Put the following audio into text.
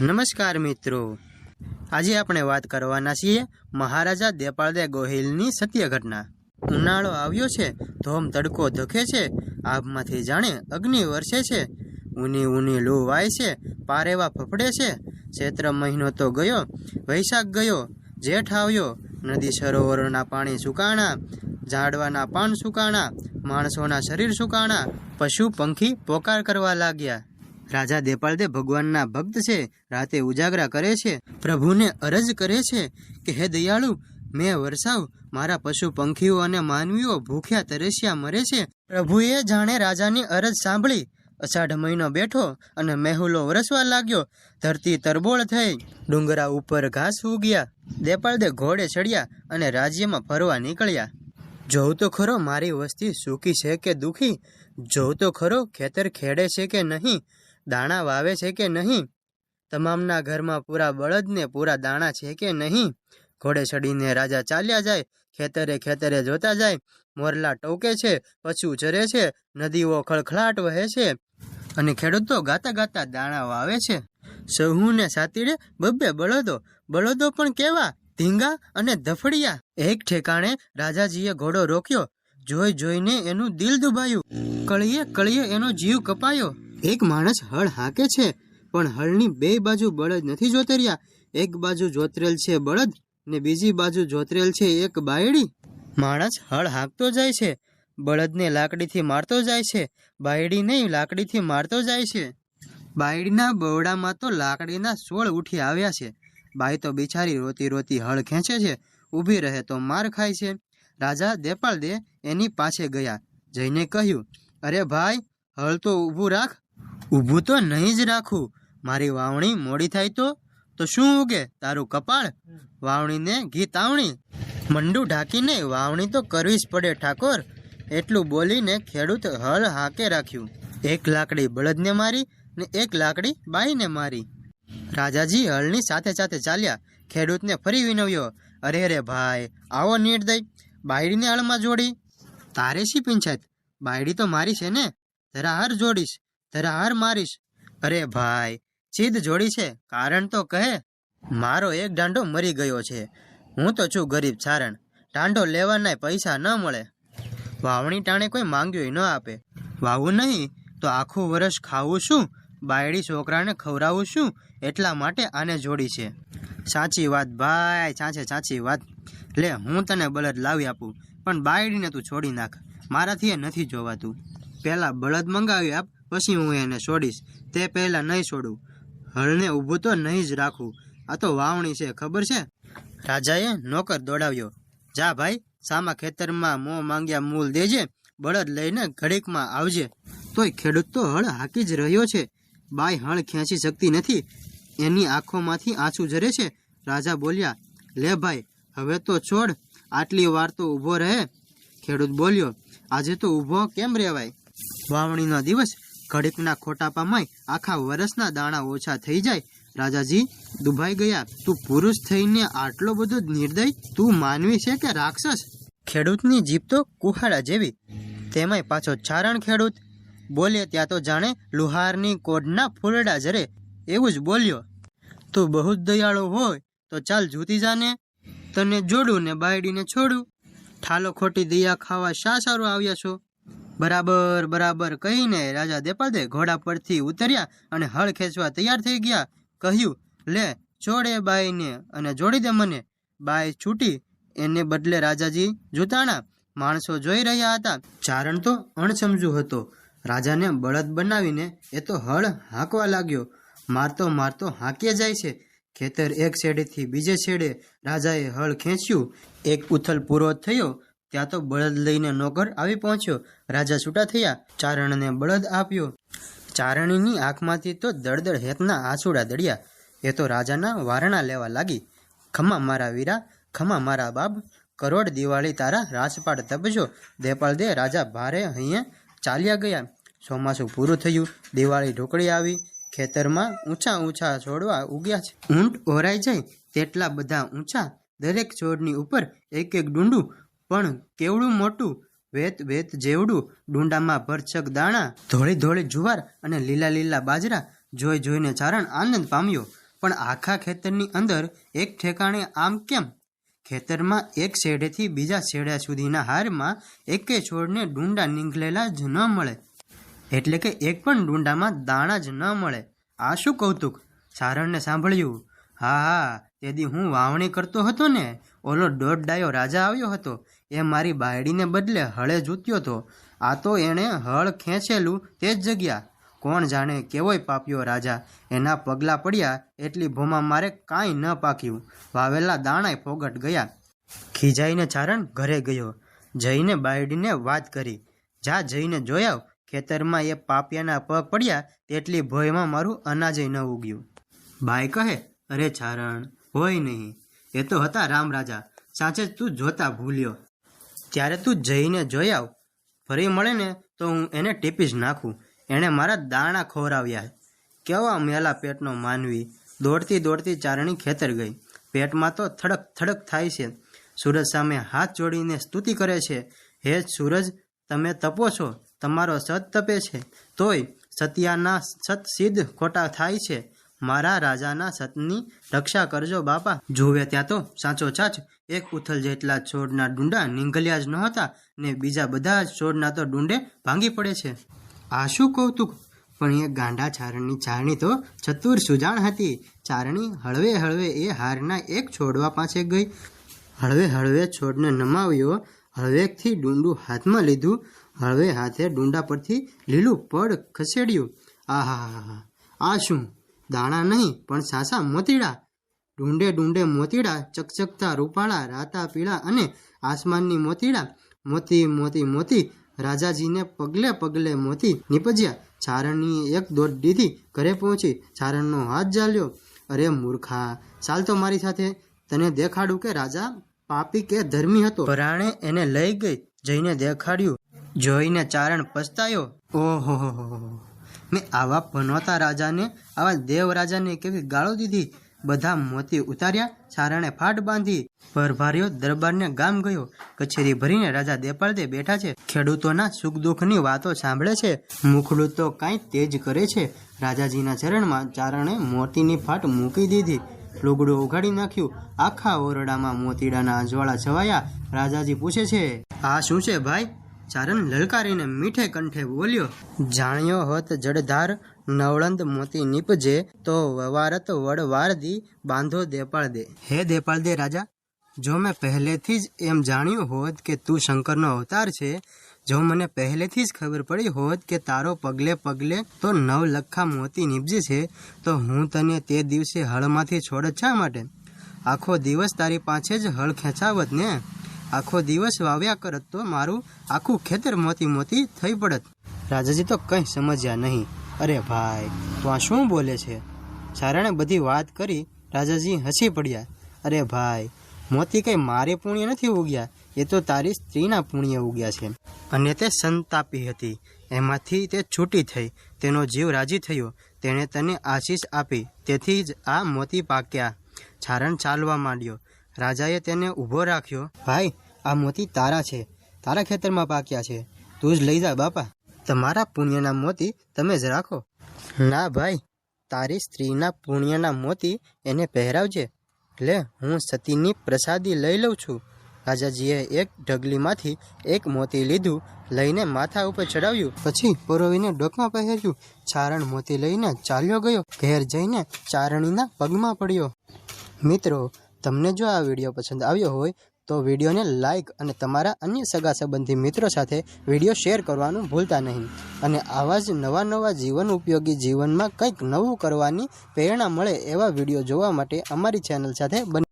નમસ્કાર મિત્રો. આજે આપણે વાત કરવાના છીએ મહારાજા દેપાળદે ગોહિલની સત્ય ઘટના. ઉનાળો આવ્યો છે, ધોમ તડકો ધકે છે, આભમાંથી જાણે અગ્નિ વરસે છે. ઊની ઊની લૂ વાય છે, પારેવા ફફડે છે. ચૈત્ર મહિનો તો ગયો, વૈશાખ ગયો, જેઠ આવ્યો. નદી સરોવરોના પાણી સુકાણા, ઝાડવાના પાન સુકાણા, માણસોના શરીર સુકાણા, પશુ પંખી પોકાર કરવા લાગ્યા. રાજા દેપાળદે ભગવાનના ભક્ત છે, રાતે ઉજાગરા કરે છે, પ્રભુને અરજ કરે છે કે, હે દયાળુ, મેં વરસાવ, મારા પશુ પંખીઓ અને માનવીઓ ભૂખ્યા તરસ્યા મરે છે. પ્રભુએ જાણે રાજાની અરજ સાંભળી. અષાઢ મહિનો બેઠો અને મેહુલો વરસવા લાગ્યો. ધરતી તરબોળ થઈ. ડુંગરા ઉપર ઘાસ ઉગ્યા. દેપાળદે ઘોડે ચડ્યા અને રાજ્યમાં ફરવા નીકળ્યા. જોઉં તો ખરો, મારી વસ્તી સૂકી છે કે દુખી? જોઉં તો ખરો, ખેતર ખેડે છે કે નહીં? દાણા વાવે છે કે નહીં? તમામના ઘરમાં પૂરા બળદને પૂરા દાણા છે કે નહીં? ઘોડે ચડીને રાજા ચાલ્યા જાય, ખેતરે ખેતરે જોતા જાય, મોરલા ટોકે છે, પશુ ચરે છે, નદીઓ ખળખળાટ વહે છે અને ખેડૂતો ગાતા ગાતા દાણા વાવે છે. સહુને સાતીડે બબ્બે બળદો બળદો પણ કેવા? ધીંગા અને ધફડિયા. એક ઠેકાણે રાજાજીએ ઘોડો રોક્યો, જોઈ જોઈને એનું દિલ દુભાયું કળીએ કળીએ એનો જીવ કપાયો. એક માણસ હળ હાકે છે, પણ હળની બે બાજુ બળદ નથી જોતર્યા એક બાજુ જોતરેલ છે બળદ ને બીજી બાજુ જોતરેલ છે એક બાયડી. માણસ હળ હાંકતો જાય છે, બળદને લાકડીથી મારતો જાય છે, બાયડી નહીં, લાકડીથી મારતો જાય છે. બાયડીના બવડામાં તો લાકડીના સોળ ઉઠી આવ્યા છે. બાઈ તો બિચારી રોતી રોતી હળ ખેંચે છે, ઊભી રહે તો માર ખાય છે. રાજા દેપાળ દે એની પાસે ગયા, જઈને કહ્યું, અરે ભાઈ, હળ તો ઊભું રાખ ઊભું તો નહીં જ રાખું. મારી વાવણી મોડી થાય તો? તો શું ઉગે? તારું કપાળ? વાવણીને ઘી તાવણી? મંડું ઢાંકીને વાવણી તો કરવી જ પડે, ઠાકોર. એટલું બોલીને ખેડૂત હળ હાકે રાખ્યું. એક લાકડી બળદને મારી ને એક લાકડી બાઈને મારી. રાજાજી હળની સાથે સાથે ચાલ્યા. ખેડૂતને ફરી વિનવ્યો. અરે રે ભાઈ, આવો નિર્દય બાયડીને હળમાં જોડી. તારે શી પંચાયત? બાયડી તો મારી છે ને. જરા હાર જોડીશ. જરા હાર મારીશ. અરે ભાઈ, ચીદ જોડી છે, કારણ તો કહે, મારો એક દાંડો મરી ગયો છે. હું તો છું ગરીબ છારણ દાંડો લેવાના પૈસા ન મળે. વાવણી ટાણે કોઈ માંગ્યું ન આપે. વાવું નહીં, તો આખું વર્ષ ખાવું શું? બાયડી છોકરાને ખવડાવું શું? એટલા માટે આને જોડી છે. સાચી વાત ભાઈ, સાચે સાચી વાત. લે, હું તને બળદ લાવી આપું, પણ બાયડીને તું છોડી નાખ. મારાથી એ નથી જોવાતું. પહેલાં બળદ મંગાવી આપ પછી હું એને છોડીશ. તે પહેલાં નહીં છોડું. હળને ઊભું તો નહીં જ રાખું. આ તો વાવણી છે, ખબર છે? રાજાએ નોકર દોડાવ્યો. જા ભાઈ, સામા ખેતરમાં મોં માંગ્યા મૂલ દેજે, બળદ લઈને ઘડીકમાં આવજે. તોય ખેડૂત તો હળ હાકી જ રહ્યો છે. બાઈ હળ ખેંચી શકતી નથી. એની આંખોમાંથી આંસુ ઝરે છે. રાજા બોલ્યા, લે ભાઈ, હવે તો છોડ. આટલી વાર તો ઊભો રહે. ખેડૂત બોલ્યો, આજે તો ઊભો કેમ રહેવાય? વાવણીનો દિવસ ઘડીકના ખોટાપામાંય આખા વર્ષના દાણા ઓછા થઈ જાય. રાજાજી, દુભાઈ ગયા, તું પુરુષ થઈને આટલો બધો નિર્દય? તું માનવી છે કે રાક્ષસ? ખેડૂતની જીભ તો કુહાડા જેવી. તેમાંય પાછો ચારણ ખેડૂત. બોલે, ત્યાં તો જાણે લુહારની કોડના ફૂલડા જરે. એવું જ બોલ્યો. તું બહુ જ દયાળો હોય, તો ચાલ જૂતી જાને. તને જોડું ને બાયડીને છોડું. ઠાલો ખોટી દયા ખાવા શા સારું આવ્યા છો? બરાબર બરાબર. કહીને રાજા દેપાદે ઘોડા પરથી ઉતર્યા અને હળ ખેંચવા તૈયાર થઈ ગયા. કહ્યું, લે, છોડે બાઈને અને જોડી દે મને. બાઈ છૂટી. એને બદલે રાજાજી જૂતાણા માણસો જોઈ રહ્યા હતા. ચારણ તો અણસમજુ હતો. રાજાને બળદ બનાવીને એ તો હળ હાંકવા લાગ્યો. મારતો મારતો હાંકીએ જાય છે. ખેતર એક છેડેથી બીજે છેડે રાજાએ હળ ખેંચ્યું. એક ઉથલ પૂરો થયો ત્યાં તો બળદ લઈને નોકર આવી પહોંચ્યો. રાજા છૂટા થયા. ચારણને બળદ આપ્યો. ચારણીની આંખમાંથી તો દળદળ હેતના આંસુડા દળ્યા. એ તો રાજાના વારણા લેવા લાગી. ખમા મારા વીરા, ખમા મારા બાપ, કરોડ દિવાળી તારા રાજપાટ તપજો. દેપાળ દે રાજા ભારે અહીંયા ચાલ્યા ગયા. ચોમાસું પૂરું થયું. દિવાળી ઢોકળી આવી. ખેતરમાં ઊંચા ઊંચા છોડવા ઉગ્યા છે. ઊંટ ઓરાઈ જાય તેટલા બધા ઊંચા. દરેક છોડની ઉપર એક એક ડુંડું પણ કેવડું મોટું? વેત વેત જેવડું. ડુંડામાં ભરચક દાણા, ધોળી ધોળી જુવાર અને લીલા લીલા બાજરા જોઈ જોઈને ચારણ આનંદ પામ્યો. પણ આખા ખેતરની અંદર એક ઠેકાણે આમ કેમ? ખેતરમાં એક શેઢેથી બીજા શેઢા સુધીના હારમાં એકે છોડને ડુંડા નીકળેલા જ ન મળે. એટલે કે એક પણ ડુંડામાં દાણા જ ન મળે. આ શું કૌતુક? સારણને સાંભળ્યું. હા હા, તેથી હું વાવણી કરતો હતો ને. ઓલો દોઢ ડાયો રાજા આવ્યો હતો. એ મારી બાયડીને બદલે હળે જૂત્યો હતો આ તો એણે હળ ખેંચેલું તે જ જગ્યા. કોણ જાણે કેવોય પાપ્યો રાજા. એના પગલાં પડ્યા એટલી ભૂમાં મારે કાંઈ ન પાક્યું. વાવેલા દાણાય ફોગટ ગયા. ખીજાઈને ચારણ ઘરે ગયો. જઈને બાયડીને વાત કરી. જા જઈને જોયા ખેતરમાં એ પાપિયાના પગ પડ્યા તેટલી ભોયમાં મારું અનાજય ન ઉગ્યું. બાઈ કહે, અરે ચારણ, હોય નહીં. એ તો હતા રામ રાજા. સાચે તું જોતા ભૂલ્યો. ત્યારે તું જઈને જોઈ આવ. ફરી મળે ને તો હું એને ટીપી જ નાખું. એણે મારા દાણા ખોરાવ્યા કેવા મેલા પેટનો માનવી. દોડતી દોડતી ચારણી ખેતર ગઈ. પેટમાં તો થડક થડક થાય છે. સૂરજ સામે હાથ જોડીને સ્તુતિ કરે છે. હે સૂરજ, તમે તપો છો. તમારો સત તપે છે. તોય સત્યાના સત સિદ્ધ ખોટા થાય છે. મારા રાજાના સતની રક્ષા કરજો બાપા. જોવે ત્યાં તો સાચો ચાચ એક ઉથલ જેટલા છોડના ડુંડા નીંગલ્યા જ નહોતા ને બીજા બધા છોડના તો ડુંડે ભાંગી પડે છે. આ શું કૌતુક? પણ એ ગાંડા ચારણની ચારણી તો ચતુર સુજાણ હતી. ચારણી હળવે હળવે એ હારના એક છોડવા પાસે ગઈ. હળવે હળવે છોડને નમાવ્યો. હળવેકથી ડુંડું હાથમાં લીધું. હળવે હાથે ડુંડા પરથી લીલું પડ ખસેડ્યું. આહા આ શું? દાણા નહીં, પણ સાસા મોતીડા. ડુંડે ડુંડે મોતીડા, ચકચકતા રૂપાળા, રાતા પીળા અને આસમાનની મોતીડા, મોતી મોતી મોતી, રાજાજીને પગલે પગલે મોતી નીપજ્યા. ચારણની એક દીધી ઘરે પહોંચી ચારણનો હાથ જાલ્યો અરે મૂર્ખા, ચાલ તો મારી સાથે. તને દેખાડું કે રાજા પાપી કે ધર્મી હતો? પરાણે એને લઈ ગઈ, જઈને દેખાડ્યું. જોઈને ચારણ પસ્તાયો. ઓહો મેં આવા પનોતા રાજાને, આવા દેવ રાજાને કેવી ગાળો દીધી? બધા મોતી ઉતાર્યા ચારણે ફાટ બાંધી, ભરભાર્યો દરબારને ગામ ગયો. કચેરી ભરીને રાજા દેપાળદે બેઠા છે. ખેડૂતોના સુખ દુઃખની વાતો સાંભળે છે. મુખડું તો કાંઈ તેજ કરે છે. રાજાજીના ચરણમાં ચારણે મોતીની ફાટ મૂકી દીધી. લુગડું ઉઘાડી નાખ્યું. આખા ઓરડામાં મોતીડાના અજવાળા છવાયા. રાજાજી પૂછે છે, આ શું છે ભાઈ? ચારણ લલકારીને મીઠે કંઠે બોલ્યો, જાણ્યો હોત જડધાર નવળંદ મોતી નીપજે, તો વવારત વડ વારદી બાંધો દેપાળ દે હે દેપાળ દે રાજા, જો મેં પહેલેથી જ એમ જાણ્યું હોત કે તું શંકરનો અવતાર છે, જો મને પહેલેથી જ ખબર પડી હોત કે તારો પગલે પગલે તો નવ લખા મોતી નીપજે છે, તો હું તને તે દિવસે હળમાંથી છોડ શા માટે? આખો દિવસ તારી પાસે જ હળ ખેંચાવત ને. આખો દિવસ વાવ્યા કરત તો મારું આખું ખેતર મોતી મોતી થઈ પડત. રાજાજી તો કંઈ સમજ્યા નહીં. અરે ભાઈ, તું આ શું બોલે છે? ચારણે બધી વાત કરી રાજાજી હસી પડ્યા. અરે ભાઈ, મોતી કંઈ મારે પુણ્ય નથી ઉગ્યા? એ તો તારી સ્ત્રીના પુણ્ય ઉગ્યા છે. અને તે સંતાપી હતી. એમાંથી તે છૂટી થઈ. તેનો જીવ રાજી થયો. તેણે તને આશીષ આપી. તેથી જ આ મોતી પાક્યા. છારણ ચાલવા માંડ્યો. રાજાએ તેને ઊભો રાખ્યો, ભાઈ, આ મોતી તારા છે. તારા ખેતરમાં પાક્યા છે. તું જ લઈ જા, બાપા. તમારા પુણ્યના મોતી તમે જ રાખો. ના, ભાઈ. તારી સ્ત્રીના પુણ્યના મોતી એને પહેરાવજે. લે, હું સતીની પ્રસાદી લઈ લઉં છું. રાજાજીએ એક ઢગલીમાંથી એક મોતી લીધું, લઈને માથા ઉપર ચડાવ્યું. પછી પરોવીને ડોકમાં પહેર્યું. ચારણ મોતી લઈને ચાલ્યો ગયો. ઘેર જઈને ચારણીના પગમાં પડ્યો. મિત્રો તમને જો આ વીડિયો પસંદ આવ્યો હોય, તો વિડીયોને લાઇક અને તમારા અન્ય સગા સંબંધી મિત્રો સાથે વીડિયો શેર કરવાનું ભૂલતા નહીં. અને આવા જ નવા નવા જીવન ઉપયોગી જીવનમાં કંઈક નવું કરવાની પ્રેરણા મળે એવા વીડિયો જોવા માટે અમારી ચેનલ સાથે બને